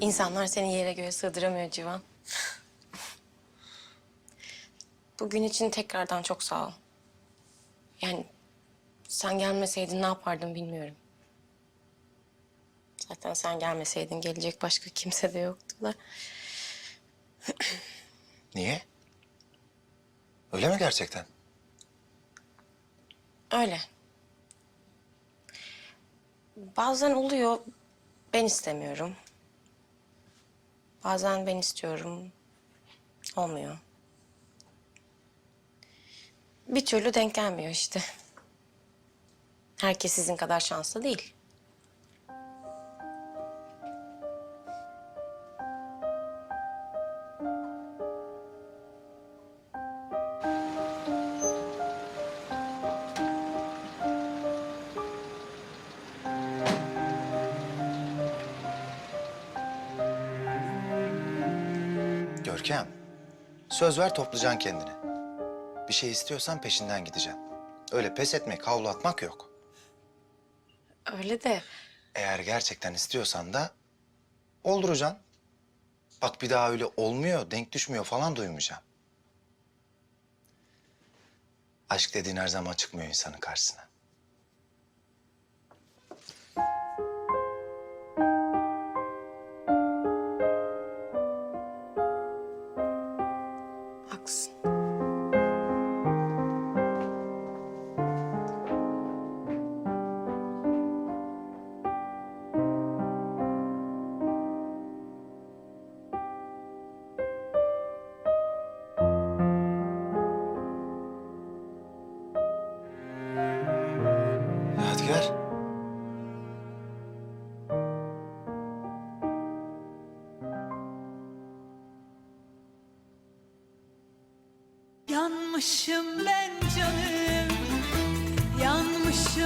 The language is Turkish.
İnsanlar seni yere göğe sığdıramıyor Civan. Bugün için tekrardan çok sağ ol. Yani sen gelmeseydin ne yapardım bilmiyorum. Zaten sen gelmeseydin gelecek başka kimse de yoktu da. Niye? Öyle mi gerçekten? Öyle. Bazen oluyor ben istemiyorum. Bazen ben istiyorum. Olmuyor. Bir türlü denk gelmiyor işte. Herkes sizin kadar şanslı değil. Görkem, söz ver toplayacaksın kendini. Bir şey istiyorsan peşinden gideceksin. Öyle pes etmek, havlu atmak yok. Öyle de Eğer gerçekten istiyorsan da olduracaksın. Bak bir daha öyle olmuyor, denk düşmüyor falan duymayacağım. Aşk dediğin her zaman çıkmıyor insanın karşısına. Talks. Yanmışım ben canım, yanmışım